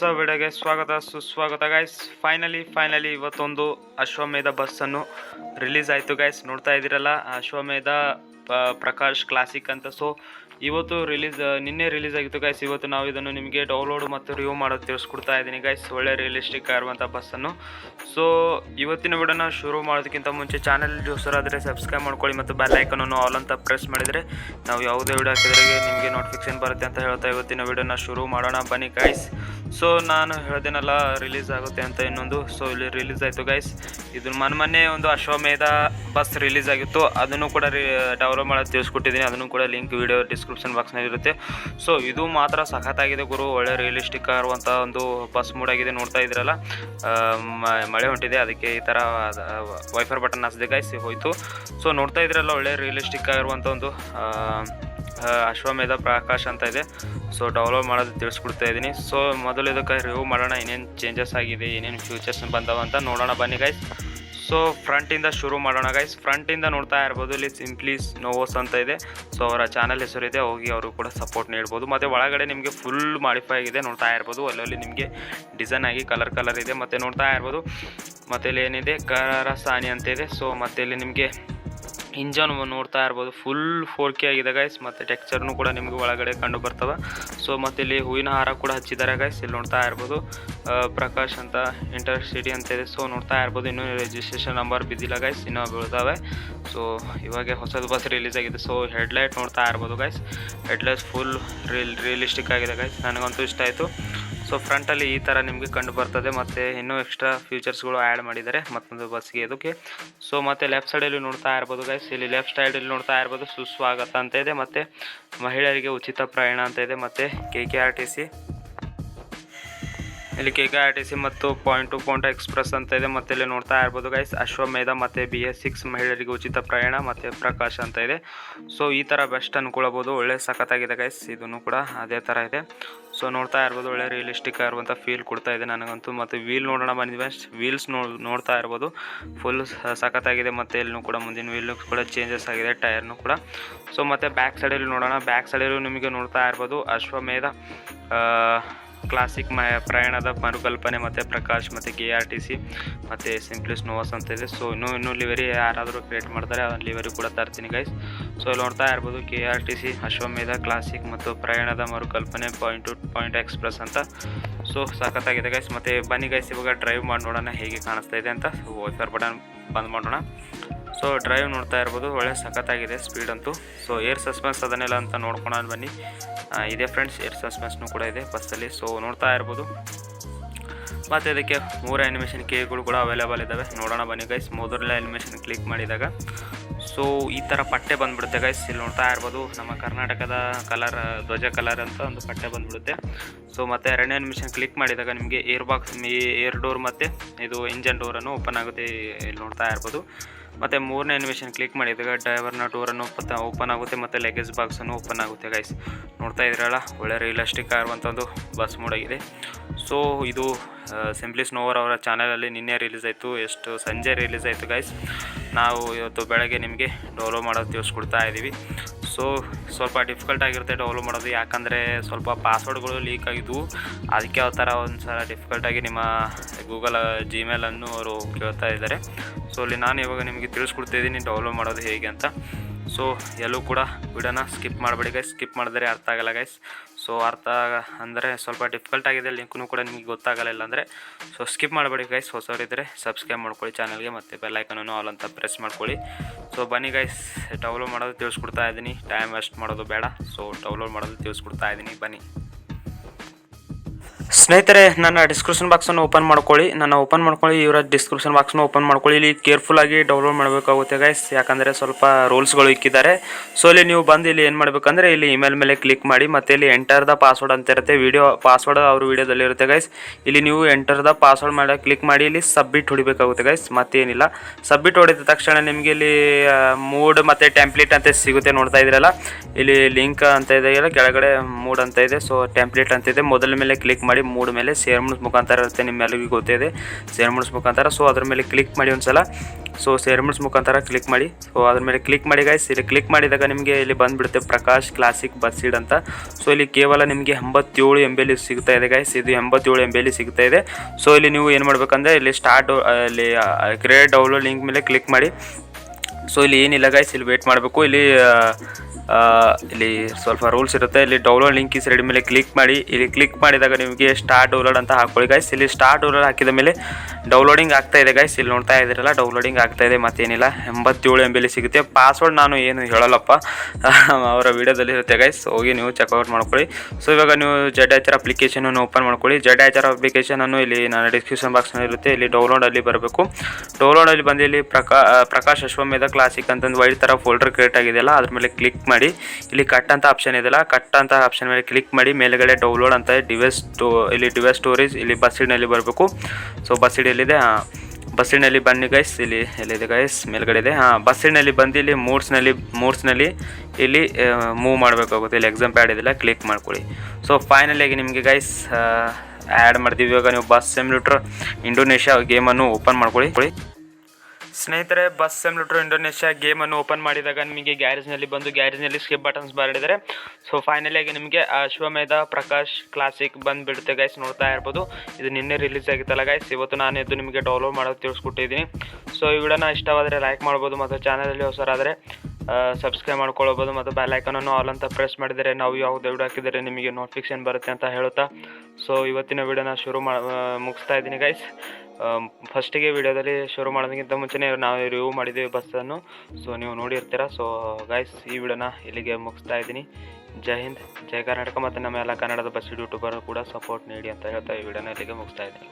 ಹೊಸ ವಿಡಿಯೋಗೆ ಸ್ವಾಗತ, ಸುಸ್ವಾಗತ ಗೈಸ್ ಫೈನಲಿ ಫೈನಲಿ ಇವತ್ತೊಂದು ಅಶ್ವಮೇಧ ಬಸ್ಸನ್ನು ರಿಲೀಸ್ ಆಯಿತು ಗೈಸ್ ನೋಡ್ತಾ ಇದ್ದೀರಲ್ಲ, ಅಶ್ವಮೇಧ ಪ್ರಕಾಶ್ ಕ್ಲಾಸಿಕ್ ಅಂತ. ಸೊ ಇವತ್ತು ರಿಲೀಸ್ ನಿನ್ನೆ ರಿಲೀಸ್ ಆಗಿತ್ತು ಗೈಸ್ ಇವತ್ತು ನಾವು ಇದನ್ನು ನಿಮಗೆ ಡೌನ್ಲೋಡ್ ಮತ್ತು ರಿವ್ಯೂ ಮಾಡೋದು ತಿಳಿಸ್ಕೊಡ್ತಾ ಇದ್ದೀನಿ ಗೈಸ್ ಒಳ್ಳೆ ರಿಯಲಿಸ್ಟಿಕ್ ಆಗಿರುವಂಥ ಬಸ್ಸನ್ನು ಸೊ ಇವತ್ತಿನ ವಿಡಿಯೋನ ಶುರು ಮಾಡೋದಕ್ಕಿಂತ ಮುಂಚೆ ಚಾನಲ್ ಆದರೆ ಸಬ್ಸ್ಕ್ರೈಬ್ ಮಾಡ್ಕೊಳ್ಳಿ ಮತ್ತು ಬೆಲ್ ಐಕನನ್ನು ಆಲ್ ಅಂತ ಪ್ರೆಸ್ ಮಾಡಿದರೆ ನಾವು ಯಾವುದೇ ವಿಡಿಯೋ ಹಾಕಿದ್ರೆ ನಿಮಗೆ ನೋಟಿಫಿಕೇಶನ್ ಬರುತ್ತೆ ಅಂತ ಹೇಳ್ತಾ ಇವತ್ತಿನ ವಿಡಿಯೋನ ಶುರು ಮಾಡೋಣ. ಬನ್ನಿ ಗೈಸ್ ಸೊ ನಾನು ಹೇಳ್ದೇನಲ್ಲ ರಿಲೀಸ್ ಆಗುತ್ತೆ ಅಂತ ಇನ್ನೊಂದು. ಸೊ ಇಲ್ಲಿ ರಿಲೀಸ್ ಆಯಿತು ಗೈಸ್ ಇದು ಮನ್ ಮೊನ್ನೆ ಒಂದು ಅಶ್ವಮೇಧ ಬಸ್ ರಿಲೀಸ್ ಆಗಿತ್ತು. ಅದನ್ನು ಕೂಡ ಡೌನ್ಲೋಡ್ ಮಾಡೋದು ತಿಳಿಸ್ಕೊಟ್ಟಿದ್ದೀನಿ. ಅದನ್ನು ಕೂಡ ಲಿಂಕ್ ವೀಡಿಯೋ ಡಿಸ್ಕ್ರಿಪ್ಷನ್ ಬಾಕ್ಸ್ನಲ್ಲಿರುತ್ತೆ ಸೊ ಇದು ಮಾತ್ರ ಸಖತ್ತಾಗಿದೆ ಗುರು. ಒಳ್ಳೆ ರಿಯಲಿಸ್ಟಿಕ್ ಆಗಿರುವಂಥ ಒಂದು ಬಸ್ ಮೂಡ್ ಆಗಿದೆ ನೋಡ್ತಾ ಇದ್ರಲ್ಲ. ಮಳೆ ಹೊಂಟಿದೆ. ಅದಕ್ಕೆ ಈ ಥರ ವೈಫರ್ ಬಟನ್ ಹಚ್ಚಿದೆ ಗೈಸ್ ಹೋಯಿತು. ಸೊ ನೋಡ್ತಾ ಇದ್ರಲ್ಲ, ಒಳ್ಳೆ ರಿಯಲಿಸ್ಟಿಕ್ ಆಗಿರುವಂಥ ಒಂದು ಅಶ್ವಮೇಧ ಪ್ರಕಾಶ್ ಅಂತ ಇದೆ. ಸೊ ಡೌನ್ಲೋಡ್ ಮಾಡೋದು ತಿಳಿಸ್ಕೊಡ್ತಾ ಇದ್ದೀನಿ. ಸೊ ಮೊದಲು ಇದಕ್ಕೆ ರಿವ್ಯೂ ಮಾಡೋಣ, ಏನೇನು ಚೇಂಜಸ್ ಆಗಿದೆ, ಏನೇನು ಫ್ಯೂಚರ್ಸ್ ಬಂದವ ಅಂತ ನೋಡೋಣ. ಬನ್ನಿ ಗೈಸ್ ಸೊ ಫ್ರಂಟಿಂದ ಶುರು ಮಾಡೋಣ ಗೈಸ್ ಫ್ರಂಟಿಂದ ನೋಡ್ತಾ ಇರ್ಬೋದು, ಇಲ್ಲಿ ಸಿಂಪ್ಲಿ ನೋವೋಸ್ ಅಂತ ಇದೆ. ಸೊ ಅವರ ಚಾನಲ್ ಹೆಸರಿದೆ, ಹೋಗಿ ಅವರು ಕೂಡ ಸಪೋರ್ಟ್ ನೀಡ್ಬೋದು. ಮತ್ತು ಒಳಗಡೆ ನಿಮಗೆ ಫುಲ್ ಮಾಡಿಫೈ ಆಗಿದೆ, ನೋಡ್ತಾ ಇರ್ಬೋದು. ಅಲ್ಲಲ್ಲಿ ನಿಮಗೆ ಡಿಸೈನ್ ಆಗಿ ಕಲರ್ ಕಲರ್ ಇದೆ. ಮತ್ತು ನೋಡ್ತಾ ಇರ್ಬೋದು. ಮತ್ತು ಇಲ್ಲಿ ಏನಿದೆ, ಕರಸಾನಿ ಅಂತ ಇದೆ. ಸೊ ಮತ್ತು ಇಲ್ಲಿ ನಿಮಗೆ ಇಂಜನ್ ನೋಡ್ತಾ ಇರ್ಬೋದು. ಫುಲ್ ಫೋರ್ ಕೆ ಆಗಿದೆ ಗೈಸ್ ಮತ್ತು ಟೆಕ್ಸ್ಚರ್ನು ಕೂಡ ನಿಮಗೆ ಒಳಗಡೆ ಕಂಡು ಬರ್ತವೆ. ಸೊ ಮತ್ತು ಇಲ್ಲಿ ಹೂವಿನ ಹಾರ ಕೂಡ ಹಚ್ಚಿದ್ದಾರೆ ಗೈಸ್ ಇಲ್ಲಿ ನೋಡ್ತಾ ಇರ್ಬೋದು. ಪ್ರಕಾಶ್ ಅಂತ ಇಂಟರ್ ಸಿಟಿ ಅಂತ ಇದೆ. ಸೊ ನೋಡ್ತಾ ಇರ್ಬೋದು. ಇನ್ನೂ ರಿಜಿಸ್ಟ್ರೇಷನ್ ನಂಬರ್ ಬಿದ್ದಿಲ್ಲ ಗೈಸ್ ಇನ್ನೂ ಬೀಳ್ತಾವೆ ಸೊ ಇವಾಗ ಹೊಸದು ಬಸ್ ರಿಲೀಸ್ ಆಗಿದೆ. ಸೊ ಹೆಡ್ಲೈಟ್ ನೋಡ್ತಾ ಇರ್ಬೋದು guys headlight full real realistic ಆಗಿದೆ ಗೈಸ್ ನನಗಂತೂ ಇಷ್ಟ ಆಯಿತು. ಸೊ ಫ್ರಂಟಲ್ಲಿ ಈ ಥರ ನಿಮಗೆ ಕಂಡು ಬರ್ತದೆ. ಮತ್ತು ಇನ್ನೂ ಎಕ್ಸ್ಟ್ರಾ ಫೀಚರ್ಸ್ಗಳು ಆ್ಯಡ್ ಮಾಡಿದ್ದಾರೆ. ಮತ್ತೊಂದು ಬಸ್ಗೆ ಇದಕ್ಕೆ ಸೊ ಮತ್ತು ಲೆಫ್ಟ್ ಸೈಡಲ್ಲಿ ನೋಡ್ತಾ ಇರ್ಬೋದು ಗೈಸ್ ಇಲ್ಲಿ ಲೆಫ್ಟ್ ಸೈಡಲ್ಲಿ ನೋಡ್ತಾ ಇರ್ಬೋದು, ಸುಸ್ವಾಗತ ಅಂತ ಇದೆ. ಮತ್ತು ಮಹಿಳೆಯರಿಗೆ ಉಚಿತ ಪ್ರಯಾಣ ಅಂತ ಇದೆ. ಮತ್ತು K K R T C ಇಲ್ಲಿ K K R T C ಮತ್ತು ಪಾಯಿಂಟ್ ಟು ಪಾಯಿಂಟ್ ಎಕ್ಸ್ಪ್ರೆಸ್ ಅಂತ ಇದೆ. ಮತ್ತು ಇಲ್ಲಿ ನೋಡ್ತಾ ಇರ್ಬೋದು ಗೈಸ್ ಅಶ್ವಮೇಧ ಮತ್ತು ಬಿ ಎಸ್ ಸಿಕ್ಸ್ ಮಹಿಳೆಯರಿಗೆ ಉಚಿತ ಪ್ರಯಾಣ, ಮತ್ತು ಪ್ರಕಾಶ್ ಅಂತ ಇದೆ. ಸೊ ಈ ಥರ ಬೆಸ್ಟ್ ಅನ್ಕೊಳ್ಬೋದು. ಒಳ್ಳೆ ಸಖತ್ತಾಗಿದೆ ಗೈಸ್ ಇದೂ ಕೂಡ ಅದೇ ಥರ ಇದೆ. ಸೊ ನೋಡ್ತಾ ಇರ್ಬೋದು, ಒಳ್ಳೆ ರಿಯಲಿಸ್ಟಿಕ್ ಆಗಿರುವಂಥ ಫೀಲ್ ಕೊಡ್ತಾ ಇದೆ ನನಗಂತೂ. ಮತ್ತು ವೀಲ್ ನೋಡೋಣ ಬಂದಿದ್ವಿ ವೀಲ್ಸ್ ನೋ, ನೋಡ್ತಾ ಇರ್ಬೋದು. ಫುಲ್ ಸಖತ್ತಾಗಿದೆ. ಮತ್ತು ಎಲ್ಲೂ ಕೂಡ ಮುಂದಿನ ವೀಲ್ ಕೂಡ ಚೇಂಜಸ್ ಆಗಿದೆ ಟೈರ್ನು ಕೂಡ. ಸೊ ಮತ್ತು ಬ್ಯಾಕ್ ಸೈಡಲ್ಲಿ ನೋಡೋಣ. ಬ್ಯಾಕ್ ಸೈಡಲ್ಲೂ ನಿಮಗೆ ನೋಡ್ತಾ ಇರ್ಬೋದು. ಅಶ್ವಮೇಧ ಕ್ಲಾಸಿಕ್ ಮ, ಪ್ರಯಾಣದ ಮರುಕಲ್ಪನೆ ಮತ್ತು ಪ್ರಕಾಶ್ ಮತ್ತು ಕೆ ಆರ್ ಟಿ ಸಿ ಮತ್ತು ಸಿಂಪ್ಲಿಸ್ ನೋವಸ್ ಅಂತ ಇದೆ. ಸೊ ಇನ್ನೂ ಇನ್ನೂ ಲಿವರಿ ಯಾರಾದರೂ ಕ್ರಿಯೇಟ್ ಮಾಡ್ತಾರೆ ಆ ಲಿವರಿ ಕೂಡ ತರ್ತೀನಿ ಗೈಸ್ ಸೊ ಇಲ್ಲಿ ನೋಡ್ತಾ ಇರ್ಬೋದು K R T C Ashwamedha classic ಮತ್ತು ಪ್ರಯಾಣದ ಮರುಕಲ್ಪನೆ ಪಾಯಿಂಟ್ ಟು ಪಾಯಿಂಟ್ ಎಕ್ಸ್ಪ್ರೆಸ್ ಅಂತ. ಸೊ ಸಖತ್ತಾಗಿದೆ ಗೈಸ್ ಮತ್ತು ಬನ್ನಿ ಗೈಸ್ ಇವಾಗ ಡ್ರೈವ್ ಮಾಡಿ ನೋಡೋಣ ಹೇಗೆ ಕಾಣಿಸ್ತಾ ಇದೆ ಅಂತ. ಸೊ ಬಟನ್ ಬಂದ್ ಮಾಡೋಣ. ಸೊ ಡ್ರೈವ್ ನೋಡ್ತಾ ಇರ್ಬೋದು. ಒಳ್ಳೆ ಸಖತ್ತಾಗಿದೆ ಸ್ಪೀಡ್ ಅಂತೂ. ಸೊ ಏರ್ ಸಸ್ಪೆನ್ಸ್ ಅದನ್ನೆಲ್ಲ ಅಂತ ನೋಡ್ಕೊಂಡು ಬನ್ನಿ. ಇದೆ ಫ್ರೆಂಡ್ಸ್ ಏರ್ ಸಸ್ಪೆನ್ಸ್ನು ಕೂಡ ಇದೆ. ಬಸ್ಸಲ್ಲಿ ಸೊ ನೋಡ್ತಾ ಇರ್ಬೋದು. ಮತ್ತು ಇದಕ್ಕೆ ಮೂರು ಆ್ಯನಿಮೇಷನ್ ಕೇಗಳು ಕೂಡ ಅವೈಲೇಬಲ್ ಇದ್ದಾವೆ ನೋಡೋಣ ಬನ್ನಿ ಗೈಸ್ ಮೊದಲನೇ ಆ್ಯನಿಮೇಷನ್ ಕ್ಲಿಕ್ ಮಾಡಿದಾಗ. ಸೊ ಈ ಥರ ಪಟ್ಟೆ ಬಂದ್ಬಿಡುತ್ತೆ ಗೈಸ್ ಇಲ್ಲಿ ನೋಡ್ತಾ ಇರ್ಬೋದು ನಮ್ಮ ಕರ್ನಾಟಕದ ಕಲರ್ ಧ್ವಜ ಕಲರ್ ಅಂತ ಒಂದು ಪಟ್ಟೆ ಬಂದ್ಬಿಡುತ್ತೆ. ಸೊ ಮತ್ತು ಎರಡನೇ ಆ್ಯನಿಮೇಷನ್ ಕ್ಲಿಕ್ ಮಾಡಿದಾಗ ನಿಮಗೆ ಏರ್ ಬಾಕ್ಸ್ ಏರ್ ಡೋರ್ ಮತ್ತು ಇದು ಇಂಜನ್ ಡೋರನ್ನು ಓಪನ್ ಆಗುತ್ತೆ ಇಲ್ಲಿ ನೋಡ್ತಾ ಇರ್ಬೋದು. ಮತ್ತು ಮೂರನೇ ಅನಿಮೇಷನ್ ಕ್ಲಿಕ್ ಮಾಡಿದಾಗ ಡ್ರೈವರ್ನ ಡೋರನ್ನು ಓಪನ್ ಆಗುತ್ತೆ ಮತ್ತು ಲಗೇಜ್ ಬಾಕ್ಸನ್ನು ಓಪನ್ ಆಗುತ್ತೆ ಗೈಸ್ ನೋಡ್ತಾ ಇದ್ರಲ್ಲ ಒಳ್ಳೆ ರಿಯಲಿಸ್ಟಿಕ್ ಆಗಿರುವಂಥ ಒಂದು ಬಸ್ ಮೂಡಾಗಿದೆ ಸೊ ಇದು ಸಿಂಪ್ಲಿ ಸ್ನೋವರ್ ಅವರ ಚಾನಲಲ್ಲಿ ನಿನ್ನೆ ರಿಲೀಸ್ ಆಯಿತು. ಎಷ್ಟು ಸಂಜೆ ರಿಲೀಸ್ ಆಯಿತು ಗೈಸ್ ನಾವು ಇವತ್ತು ಬೆಳಗ್ಗೆ ನಿಮಗೆ ಡೌನ್ಲೋಡ್ ಮಾಡೋದು ತಿಳಿಸ್ಕೊಡ್ತಾ ಇದ್ದೀವಿ. ಸೊ ಸ್ವಲ್ಪ ಡಿಫಿಕಲ್ಟ್ ಆಗಿರುತ್ತೆ ಡೌನ್ಲೋಡ್ ಮಾಡೋದು. ಯಾಕಂದರೆ ಸ್ವಲ್ಪ ಪಾಸ್ವರ್ಡ್ಗಳು ಲೀಕ್ ಆಗಿದ್ವು. ಅದಕ್ಕೆ ಯಾವ ಥರ ಒಂದು ಸಲ ಡಿಫಿಕಲ್ಟಾಗಿ ನಿಮ್ಮ ಗೂಗಲ್ ಜಿಮೇಲನ್ನು ಅವರು ಕೇಳ್ತಾ ಇದ್ದಾರೆ. ಸೊ ಅಲ್ಲಿ ನಾನು ಇವಾಗ ನಿಮಗೆ ತಿಳಿಸ್ಕೊಡ್ತಿದ್ದೀನಿ ಡೌನ್ಲೋಡ್ ಮಾಡೋದು ಹೇಗೆ ಅಂತ. ಸೊ ಎಲ್ಲೂ ಕೂಡ ವಿಡಿಯೋನ ಸ್ಕಿಪ್ ಮಾಡಬೇಡಿ ಗೈಸ್ ಸ್ಕಿಪ್ ಮಾಡಿದರೆ ಅರ್ಥ ಆಗಲ್ಲ ಗೈಸ್ ಸೊ ಅರ್ಥ ಅಂದರೆ ಸ್ವಲ್ಪ ಡಿಫಿಕಲ್ಟ್ ಆಗಿದೆ, ಲಿಂಕ್ನು ಕೂಡ ನಿಮಗೆ ಗೊತ್ತಾಗಲ್ಲ ಇಲ್ಲ ಅಂದರೆ. ಸೊ ಸ್ಕಿಪ್ ಮಾಡಬೇಡಿ ಗೈಸ್ ಹೊಸವರಿದ್ದರೆ ಸಬ್ಸ್ಕ್ರೈಬ್ ಮಾಡ್ಕೊಳ್ಳಿ ಚಾನಲ್ಗೆ ಮತ್ತು ಬೆಲ್ಲೈಕನನ್ನು ಆಲ್ ಅಂತ ಪ್ರೆಸ್ ಮಾಡ್ಕೊಳ್ಳಿ. ಸೊ ಬನ್ನಿ ಗೈಸ್ ಡೌನ್ಲೋಡ್ ಮಾಡೋದು ತಿಳಿಸ್ಕೊಡ್ತಾ ಇದ್ದೀನಿ ಟೈಮ್ ವೇಸ್ಟ್ ಮಾಡೋದು ಬೇಡ. ಸೊ ಡೌನ್ಲೋಡ್ ಮಾಡೋದು ತಿಳಿಸ್ಕೊಡ್ತಾ ಇದ್ದೀನಿ, ಬನ್ನಿ. ಸ್ನೇಹಿತರೆ, ನನ್ನ ಡಿಸ್ಕ್ರಿಪ್ಷನ್ ಬಾಕ್ಸನ್ನು ಓಪನ್ ಮಾಡ್ಕೊಳ್ಳಿ. ನನ್ನ ಓಪನ್ ಮಾಡ್ಕೊಳ್ಳಿ, ಇವರ ಡಿಸ್ಕ್ರಿಪ್ಷನ್ ಬಾಕ್ಸ್ನ ಓಪನ್ ಮಾಡ್ಕೊಳ್ಳಿ. ಇಲ್ಲಿ ಕೇರ್ಫುಲ್ ಆಗಿ ಡೌನ್ಲೋಡ್ ಮಾಡಬೇಕಾಗುತ್ತೆ ಗೈಸ್ ಯಾಕಂದರೆ ಸ್ವಲ್ಪ ರೂಲ್ಸ್ಗಳು ಇಕ್ಕಿದ್ದಾರೆ. ಸೊ ಇಲ್ಲಿ ನೀವು ಬಂದು ಇಲ್ಲಿ ಏನು ಮಾಡಬೇಕಂದ್ರೆ, ಇಲ್ಲಿ ಇಮೇಲ್ ಮೇಲೆ ಕ್ಲಿಕ್ ಮಾಡಿ, ಮತ್ತೆ ಇಲ್ಲಿ ಎಂಟರ್ ದ ಪಾಸ್ವರ್ಡ್ ಅಂತ ಇರುತ್ತೆ. ವಿಡಿಯೋ ಪಾಸ್ವರ್ಡ್ ಅವ್ರ ವಿಡಿಯೋದಲ್ಲಿ ಇರುತ್ತೆ ಗೈಸ್ ಇಲ್ಲಿ ನೀವು ಎಂಟರ್ ದ ಪಾಸ್ವರ್ಡ್ ಮಾಡಿ ಕ್ಲಿಕ್ ಮಾಡಿ, ಇಲ್ಲಿ ಸಬ್ಮಿಟ್ ಹೊಡಿಬೇಕಾಗುತ್ತೆ ಗೈಸ್ ಮತ್ತೇನಿಲ್ಲ. ಸಬ್ಮಿಟ್ ಹೊಡೆದ ತಕ್ಷಣ ನಿಮಗೆ ಇಲ್ಲಿ ಮೂಡ್ ಮತ್ತೆ ಟೆಂಪ್ಲೇಟ್ ಅಂತ ಸಿಗುತ್ತೆ ನೋಡ್ತಾ ಇದ್ದೀರಲ್ಲ. ಇಲ್ಲಿ ಲಿಂಕ್ ಅಂತ ಇದೆ, ಕೆಳಗಡೆ ಮೂಡ್ ಅಂತ ಇದೆ. ಸೊ ಟೆಂಪ್ಲೇಟ್ ಅಂತ ಇದೆ. ಮೊದಲ ಮೇಲೆ ಕ್ಲಿಕ್ ಮಾಡಿ ಮಾಡಿ ಮೂಡ್ ಮೇಲೆ ಶೇರ್ ಮೂಡ್ಸ್ ಮುಖಾಂತರ ಇರುತ್ತೆ ನಿಮ್ಮೆಲ್ಲರಿಗೂ ಗೊತ್ತಿದೆ. ಶೇರ್ ಮೂಡ್ಸ್ ಮುಖಾಂತರ ಸೊ ಅದ್ರ ಮೇಲೆ ಕ್ಲಿಕ್ ಮಾಡಿ ಒಂದ್ಸಲ. ಸೊ ಶೇರ್ ಮೂಡ್ಸ್ ಮುಖಾಂತರ ಕ್ಲಿಕ್ ಮಾಡಿ. ಸೊ ಅದ್ರ ಮೇಲೆ ಕ್ಲಿಕ್ ಮಾಡಿ ಗೈಸ್ ಇಲ್ಲಿ ಕ್ಲಿಕ್ ಮಾಡಿದಾಗ ನಿಮಗೆ ಇಲ್ಲಿ ಬಂದುಬಿಡುತ್ತೆ ಪ್ರಕಾಶ್ ಕ್ಲಾಸಿಕ್ ಬಸ್ ಸೀಡ್ ಅಂತ. ಸೊ ಇಲ್ಲಿ ಕೇವಲ ನಿಮಗೆ ಎಂಬತ್ತೇಳು ಎಂ ಬಿ ಸಿಗ್ತಾ ಇದೆ ಗೈಸ್ ಇದು ಎಂಬತ್ತೇಳು ಎಂ ಬಿ ಸಿಗ್ತಾ ಇದೆ. ಸೊ ಇಲ್ಲಿ ನೀವು ಏನು ಮಾಡಬೇಕಂದ್ರೆ ಇಲ್ಲಿ ಸ್ಟಾರ್ಟ್ ಇಲ್ಲಿ ಕ್ರಿಯೇಟ್ ಡೌನ್ಲೋಡ್ ಲಿಂಕ್ ಮೇಲೆ ಕ್ಲಿಕ್ ಮಾಡಿ. ಸೊ ಇಲ್ಲಿ ಏನಿಲ್ಲ ಗೈಸ್ ಇಲ್ಲಿ ವೇಟ್ ಮಾಡಬೇಕು. ಇಲ್ಲಿ ಇಲ್ಲಿ ಸ್ವಲ್ಪ ರೂಲ್ಸ್ ಇರುತ್ತೆ. ಇಲ್ಲಿ ಡೌನ್ಲೋಡ್ ಲಿಂಕ್ ಇಸ್ ರೆಡಿ ಮೇಲೆ ಕ್ಲಿಕ್ ಮಾಡಿ. ಇಲ್ಲಿ ಕ್ಲಿಕ್ ಮಾಡಿದಾಗ ನಿಮಗೆ ಸ್ಟಾರ್ಟ್ ಡೌನ್ಲೋಡ್ ಅಂತ ಹಾಕೊಳ್ಳಿ ಗೈಸ್ ಇಲ್ಲಿ ಸ್ಟಾರ್ಟ್ ಡೌನ್ಲೋಡ್ ಹಾಕಿದ ಮೇಲೆ ಡೌನ್ಲೋಡಿಂಗ್ ಆಗ್ತಾ ಇದೆ ಗೈಸ್ ಇಲ್ಲಿ ನೋಡ್ತಾ ಇದ್ದೀರಲ್ಲ ಡೌನ್ಲೋಡಿಂಗ್ ಆಗ್ತಾ ಇದೆ, ಮತ್ತೇನಿಲ್ಲ. ಎಂಬತ್ತೇಳು ಎಂ ಬಿಲಿ ಸಿಗುತ್ತೆ. ಪಾಸ್ವರ್ಡ್ ನಾನು ಏನು ಹೇಳಲ್ಲಪ್ಪ. ಅವರ ವಿಡಿಯೋದಲ್ಲಿ ಇರುತ್ತೆ ಗೈಸ್ ಹೋಗಿ ನೀವು ಚೆಕ್ಔಟ್ ಮಾಡ್ಕೊಳ್ಳಿ. ಸೊ ಇವಾಗ ನೀವು ಜಡ್ ಆಚಾರ ಅಪ್ಲಿಕೇಶನನ್ನು ಓಪನ್ ಮಾಡ್ಕೊಳ್ಳಿ. ಜೆಡ್ ಅಪ್ಲಿಕೇಶನ್ ಅಪ್ಲಿಕೇಶನನ್ನು ಇಲ್ಲಿ ನಾನು ಡಿಸ್ಕ್ರಿಪ್ಷನ್ ಬಾಕ್ಸ್ನಲ್ಲಿ ಇರುತ್ತೆ. ಇಲ್ಲಿ ಡೌನ್ಲೋಡಲ್ಲಿ ಬರಬೇಕು. ಡೌನ್ಲೋಡಲ್ಲಿ ಬಂದು ಇಲ್ಲಿ ಪ್ರಕಾ ಪ್ರಕಾಶ್ ಅಶ್ವಮೇಧ ಕ್ಲಾಸಿಕ್ ಅಂತಂದು ವೈಟ್ ಥರ ಫೋಲ್ಡರ್ ಕ್ರಿಯೇಟ್ ಆಗಿದೆಯಲ್ಲ ಅದ್ರ ಮೇಲೆ ಕ್ಲಿಕ್ ಮಾಡಿ. ಇಲ್ಲಿ ಕಟ್ ಅಂತ ಆಪ್ಷನ್ ಇದೆಯಲ್ಲ ಕಟ್ ಅಂತ ಆಪ್ಷನ್ ಮೇಲೆ ಕ್ಲಿಕ್ ಮಾಡಿ, ಮೇಲ್ಗಡೆ ಡೌನ್ಲೋಡ್ ಅಂತ ಡಿವೈಸ್ ಸ್ಟೋ ಇಲ್ಲಿ ಡಿವೈಸ್ ಸ್ಟೋರೇಜ್ ಇಲ್ಲಿ ಬಸ್ಸಿಡಿನಲ್ಲಿ ಬರಬೇಕು. ಸೊ ಬಸ್ಸಿಡಲ್ಲಿದೆ ಬಸ್ ಬಸ್ಸಿನಲ್ಲಿ ಬನ್ನಿ ಗೈಸ್ ಇಲ್ಲಿ ಎಲ್ಲಿದೆ ಗೈಸ್ ಮೇಲ್ಗಡೆ ಇದೆ. ಹಾಂ ಬಸ್ಸಿನಲ್ಲಿ ಬಂದು ಇಲ್ಲಿ ಮೂಡ್ಸ್ನಲ್ಲಿ ಮೂಡ್ಸ್ನಲ್ಲಿ ಇಲ್ಲಿ ಮೂವ್ ಮಾಡಬೇಕಾಗುತ್ತೆ. ಇಲ್ಲಿ ಎಕ್ಸಾಮ್ ಪ್ಯಾಡ್ ಇದೆಲ್ಲ ಕ್ಲಿಕ್ ಮಾಡ್ಕೊಳ್ಳಿ. ಸೊ ಫೈನಲಿಯಾಗಿ ನಿಮಗೆ ಗೈಸ್ ಆ್ಯಡ್ ಮಾಡ್ತೀವಿ. ಇವಾಗ ನೀವು ಬಸ್ ಸೆಮ್ಯೂಟ್ರ್ ಇಂಡೋನೇಷ್ಯಾ ಗೇಮನ್ನು ಓಪನ್ ಮಾಡ್ಕೊಳ್ಳಿ. ಸ್ನೇಹಿತರೆ, ಬಸ್ ಸಿಮ್ಯುಲೇಟರ್ ಇಂಡೋನೇಷ್ಯಾ ಗೇಮನ್ನು ಓಪನ್ ಮಾಡಿದಾಗ ನಿಮಗೆ ಗ್ಯಾರೇಜ್ನಲ್ಲಿ ಬಂದು ಗ್ಯಾರೇಜ್ನಲ್ಲಿ ಸ್ಕಿಪ್ ಬಟನ್ಸ್ ಬರಡಿದರೆ. ಸೊ ಫೈನಲಿಯಾಗಿ ನಿಮಗೆ ಅಶ್ವಮೇಧ ಪ್ರಕಾಶ್ ಕ್ಲಾಸಿಕ್ ಬಂದುಬಿಡುತ್ತೆ ಗೈಸ್ ನೋಡ್ತಾ ಇರ್ಬೋದು. ಇದು ನಿನ್ನೆ ರಿಲೀಸ್ ಆಗಿತ್ತಲ್ಲ ಗೈಸ್ ಇವತ್ತು ನಾನು ಎದ್ದು ನಿಮಗೆ ಡೌನ್ಲೋಡ್ ಮಾಡೋದು ತಿಳಿಸ್ಕೊಟ್ಟಿದ್ದೀನಿ. ಸೊ ಈ ವಿಡಿಯೋನ ಇಷ್ಟವಾದರೆ ಲೈಕ್ ಮಾಡ್ಬೋದು ಮತ್ತು ಚಾನಲಲ್ಲಿ ಹೊಸರಾದರೆ ಸಬ್ಸ್ಕ್ರೈಬ್ ಮಾಡ್ಕೊಳ್ಬೋದು ಮತ್ತು ಬೆಲ್ ಐಕನನ್ನು ಆಲ್ ಅಂತ ಪ್ರೆಸ್ ಮಾಡಿದರೆ ನಾವು ಯಾವುದೇ ವಿಡಿಯೋ ಹಾಕಿದರೆ ನಿಮಗೆ ನೋಟಿಫಿಕೇಶನ್ ಬರುತ್ತೆ ಅಂತ ಹೇಳುತ್ತಾ. ಸೊ ಇವತ್ತಿನ ವಿಡಿಯೋನ ಶುರು ಮಾ ಮುಗಿಸ್ತಾ ಇದ್ದೀನಿ ಗೈಸ್ ಫಸ್ಟಿಗೆ ವಿಡಿಯೋದಲ್ಲಿ ಶುರು ಮಾಡೋದಕ್ಕಿಂತ ಮುಂಚೆನೇ ನಾವು ರಿವ್ಯೂ ಮಾಡಿದ್ದೀವಿ ಬಸ್ಸನ್ನು ಸೊ ನೀವು ನೋಡಿರ್ತೀರ. ಸೊ ಗಾಯ್ಸ್ ಈ ವಿಡಿಯೋನ ಇಲ್ಲಿಗೆ ಮುಗಿಸ್ತಾ ಇದ್ದೀನಿ. ಜೈ ಹಿಂದ್, ಜೈ ಕರ್ನಾಟಕ ಮತ್ತು ನಮ್ಮ ಎಲ್ಲ ಕನ್ನಡದ ಬಸ್ ಯೂಟ್ಯೂಬರ್ ಕೂಡ ಸಪೋರ್ಟ್ ನೀಡಿ ಅಂತ ಹೇಳ್ತಾ ಈ ವಿಡಿಯೋನ ಇಲ್ಲಿಗೆ ಮುಗಿಸ್ತಾ ಇದ್ದೀನಿ.